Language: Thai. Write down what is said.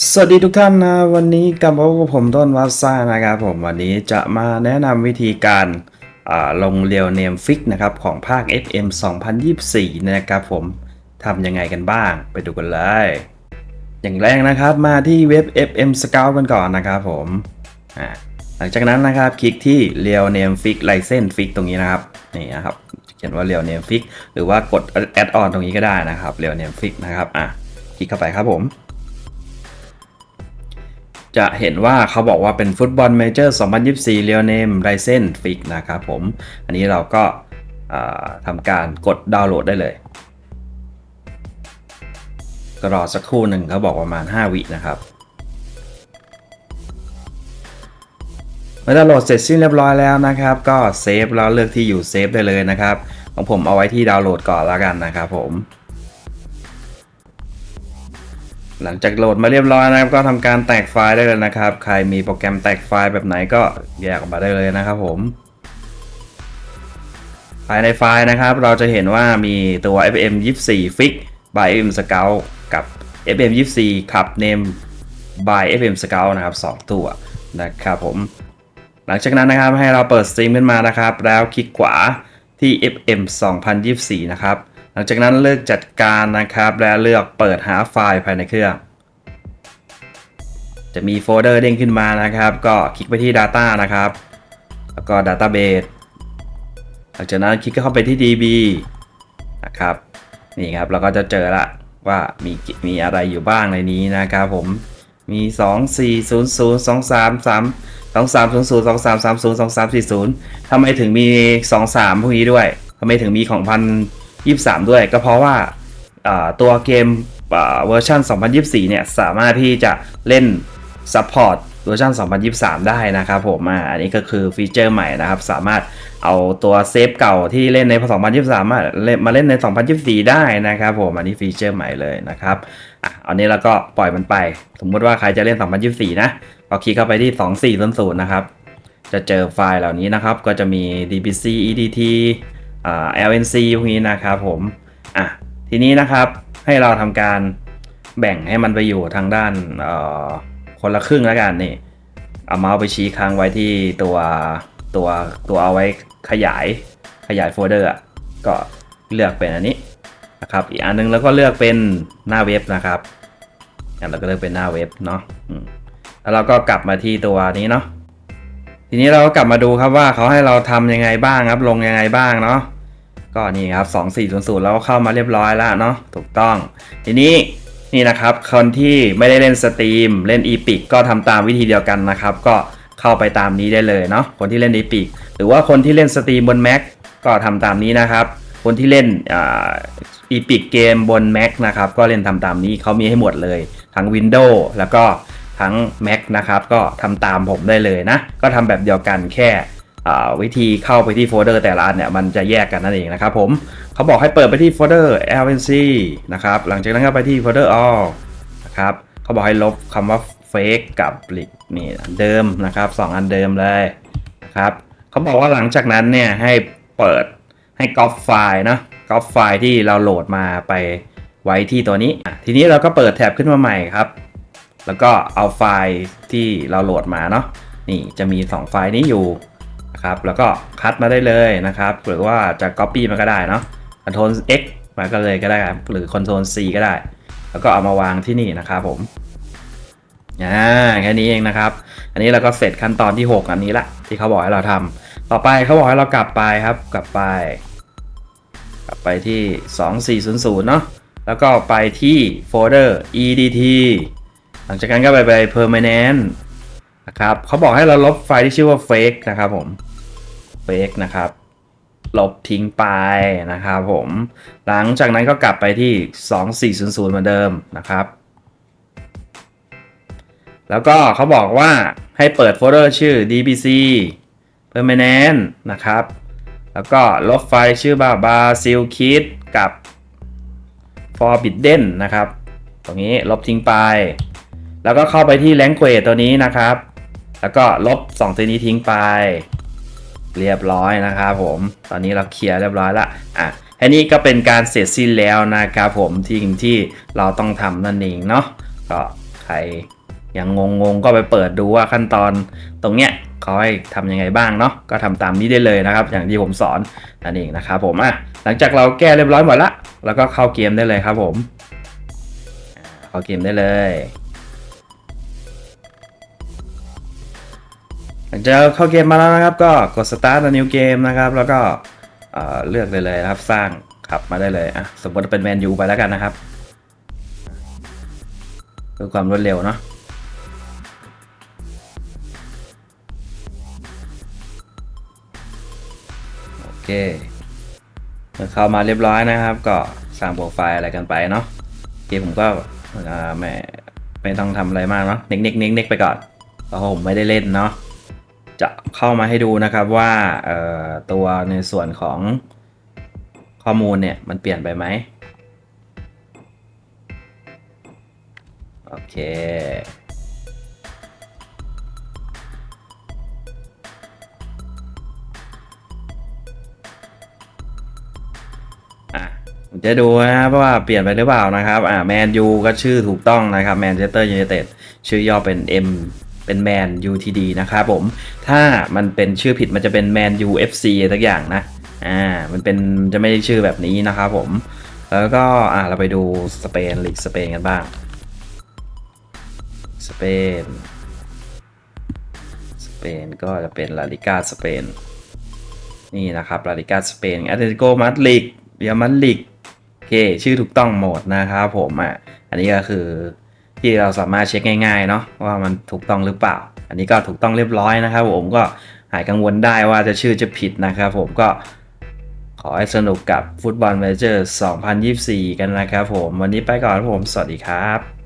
สวัสดีทุกท่านนะ วันนี้กลับมาพบกับผมต้นวัดซ่านะครับผมวันนี้จะมาแนะนำวิธีการาลงเรียวเนมฟิกนะครับของภาค FM 2024 นะครับผมทำยังไงกันบ้าง ไปดูกันเลย อย่างแรกนะครับมาที่เว็บ FM Scout กันก่อนนะครับผมหลังจากนั้นนะครับคลิกที่ Real Name Fix License Fix ตรงนี้นะครับนี่นะครับเขียนว่า Real Name Fix หรือว่ากด Add on ตรงนี้ก็ได้นะครับ Real Name Fix นะครับอะคลิกเข้าไปครับผม จะเห็นว่าเขาบอกว่าเป็นฟุตบอลเมเจอร์2024เรียลเนมไรเซนฟิกนะครับผม อันนี้เราก็าทำการกดดาวน์โหลดได้เลยก็รอสักครู่หนึ่งเขาบอกประมาณ 5 วินะครับเมื่อดาวน์โหลดเสร็จสิ้นเรียบร้อยแล้วนะครับ ก็เซฟแล้วเลือกที่อยู่เซฟได้เลยนะครับ ของผมเอาไว้ที่ดาวน์โหลดก่อนแล้วกันนะครับผม หลังจากโหลดมาเรียบร้อยนะครับ ก็ทำการแตกไฟล์ได้เลยนะครับ ใครมีโปรแกรมแตกไฟล์แบบไหนก็แยกออกมาได้เลยนะครับผมภายในไฟล์นะครับ เราจะเห็นว่ามีตัว FM 24 Fix by FM Scout กับ FM 24ขับ Name by FM Scout นะครับ 2 ตัวนะครับผม หลังจากนั้นนะครับให้เราเปิดสตรีมขึ้นมานะครับ แล้วคลิกขวาที่ FM 2024 นะครับ หลังจากนั้นเลือกจัดการนะครับ และเลือกเปิดหาไฟล์ภายในเครื่อง จะมีโฟลเดอร์เด้งขึ้นมานะครับ ก็คลิกไปที่ Data นะครับ แล้วก็ Database หลังจากนั้นคลิกเข้าไปที่ DB นะครับนี่ครับเราก็จะเจอละว่ามีมีอะไรอยู่บ้างในนี้นะครับผมมี 2 4 0 0 2 3 3 2 3 0 0 2 3 3 0 2 3 4 0ทำไมถึงมี 2 3 พวกนี้ด้วยทำไมถึงมีของพัน ยี่สามด้วย ก็เพราะว่าตัวเกมเวอร์ชัน2024 เนี่ย สามารถที่จะเล่นซัพพอร์ตเวอร์ชัน2023 ได้นะครับผมอ,อันนี้ก็คือฟีเจอร์ใหม่นะครับ สามารถเอาตัวเซฟเก่าที่เล่นใน 2023 มาเล่นมาเล่นใน 2024 ได้นะครับผม อันนี้ฟีเจอร์ใหม่เลยนะครับ อะ อันนี้เราก็ปล่อยมันไป สมมุติว่าใครจะเล่น 2024 นะก็คลิกเข้าไปที่ 2400 นะครับ จะเจอไฟล์เหล่านี้นะครับ ก็จะมี dbc edt lnc พวกนี้นะครับผมอะทีนี้นะครับให้เราทำการแบ่งให้มันไปอยู่ทางด้านเอ่อคนละครึ่งแล้วกันนี่เอาเมาส์ไปชี้ค้างไว้ที่ตัวตัวตัวเอาไว้ขยายขยายโฟลเดอร์อะก็เลือกเป็นอันนี้นะครับอีกอันนึงแล้วก็เลือกเป็นหน้าเว็บนะครับงั้นเราก็เลือกเป็นหน้าเว็บเนาะแล้วเราก็กลับมาที่ตัวนี้เนาะ ทีนี้เราก็กลับมาดูครับว่าเขาให้เราทำยังไงบ้างครับ ลงยังไงบ้างเนาะก็นี่ครับ 2400เราก็เข้ามาเรียบร้อยแล้วเนาะถูกต้อง ทีนี้นี่นะครับคนที่ไม่ได้เล่นสตรีมเล่นอีพิกก็ทำตามวิธีเดียวกันนะครับ ก็เข้าไปตามนี้ได้เลยเนาะคนที่เล่นอีพิกหรือว่าคนที่เล่นสตรีมบน Mac ก็ทำตามนี้นะครับ คนที่เล่นอีพิกเกมบน Mac นะครับก็เล่นทำตามนี้เขามีให้หมดเลย ทั้ง Windows แล้วก็ ทั้ง Mac นะครับก็ทำตามผมได้เลยนะ ก็ทำแบบเดียวกันแค่วิธีเข้าไปที่โฟลเดอร์แต่ละอันเนี่ยมันจะแยกกันนั่นเองนะครับผมเขาบอกให้เปิดไปที่โฟลเดอร์ lnc นะครับหลังจากนั้นก็ไปที่โฟลเดอร์ all นะครับเขาบอกให้ลบคำว่า fake กับนี่อันเดิมนะครับสองอันเดิมเลยนะครับเขาบอกว่าหลังจากนั้นเนี่ยให้เปิดให้ก๊อปไฟล์นะก๊อปไฟล์ที่เราโหลดมาไปไว้ที่ตัวนี้ ทีนี้เราก็เปิดแท็บขึ้นมาใหม่ครับ แล้วก็เอาไฟล์ที่เราโหลดมาเนาะนี่จะมี 2 ไฟล์นี้อยู่นะครับแล้วก็คัดมาได้เลยนะครับหรือว่าจะ Copy มาก็ได้เนาะ Ctrl X มาก็เลยก็ได้ครับหรือ Ctrl C ก็ได้ แล้วก็เอามาวางที่นี่นะครับผมอ่าแค่นี้เองนะครับ อันนี้เราก็เสร็จขั้นตอนที่ 6 อันนี้ละที่เขาบอกให้เราทำต่อไปเขาบอกให้เรากลับไปครับ กลับไป กลับไปที่ 2400เนาะแล้วก็ไปที่โฟลเดอร์ edt หลังจากนั้นก็ไปไป permanent นะครับเขาบอกให้เราลบไฟล์ที่ชื่อว่า fake นะครับผม fake นะครับ ลบทิ้งไปนะครับผม หลังจากนั้นก็กลับไปที่ 2400 เหมือนเดิมนะครับ แล้วก็เขาบอกว่าให้เปิดโฟลเดอร์ชื่อ dbc permanent นะครับ แล้วก็ลบไฟล์ชื่อ basil kit กับ forbidden นะครับ ตรงนี้ลบทิ้งไป แล้วก็เข้าไปที่ language ตัวนี้นะครับ แล้วก็ลบ2ตัวนี้ทิ้งไป เรียบร้อยนะครับผม ตอนนี้เราเคลียร์เรียบร้อยละอะอันนี้ก็เป็นการเสร็จสิ้นแล้วนะครับผมที่ที่เราต้องทำนั่นเองเนาะก็ใครยังงงๆก็ไปเปิดดูว่าขั้นตอนตรงเนี้ยเขาให้ทำยังไงบ้างเนาะก็ทำตามนี้ได้เลยนะครับ อย่างที่ผมสอนนั่นเองนะครับผมอะหลังจากเราแก้เรียบร้อยหมดละแล้วก็เข้าเกมได้เลยครับผม เข้าเกมได้เลย หลังจากเข้าเกมมาแล้วนะครับ ก็กด start a new game นะครับ แล้วก็เเลือกเลยเลยนะครับ สร้างขับมาได้เลยอะสมมติเป็นแมนยูไปแล้วกันนะครับเพื่อความรวดเร็วเนาะโอเคเข้ามาเรียบร้อยนะครับ ก็สร้างโปรไฟล์อะไรกันไปเนาะเกมผมก็ไม่ไม่ต้องทำอะไรมากเนาะเน็กเน็กเน็กเน็กไปก่อนเพราะผมไม่ได้เล่นเนาะ จะเข้ามาให้ดูนะครับว่าตัวในส่วนของข้อมูลเนี่ยมันเปลี่ยนไปไหมโอเค อะผมจะดูนะครับว่าเปลี่ยนไปหรือเปล่านะครับ อ่าแมนยูก็ชื่อถูกต้องนะครับแมนเชสเตอร์ยูไนเต็ดชื่อย่อเป็น M เป็นแมน UTD นะครับผม ถ้ามันเป็นชื่อผิดมันจะเป็นแมน UFC สักอย่างนะ อ่า มันเป็นจะไม่ได้ชื่อแบบนี้นะครับผม แล้วก็ อ่า เราไปดูสเปนลีกสเปนกันบ้าง สเปน สเปนก็จะเป็นลาลิกาสเปน นี่นะครับลาลิกาสเปนแอตเลติโกมาดริดเบียมาดริดโอเค ชื่อถูกต้องหมดนะครับผมอะ อันนี้ก็คือ ที่เราสามารถเช็คง่ายๆเนาะว่ามันถูกต้องหรือเปล่า อันนี้ก็ถูกต้องเรียบร้อยนะครับผมก็หายกังวลได้ว่าจะชื่อจะผิดนะครับผมก็ขอให้สนุกกับฟุตบอลเมเจอร์ 2024 กันนะครับผม วันนี้ไปก่อนผม สวัสดีครับ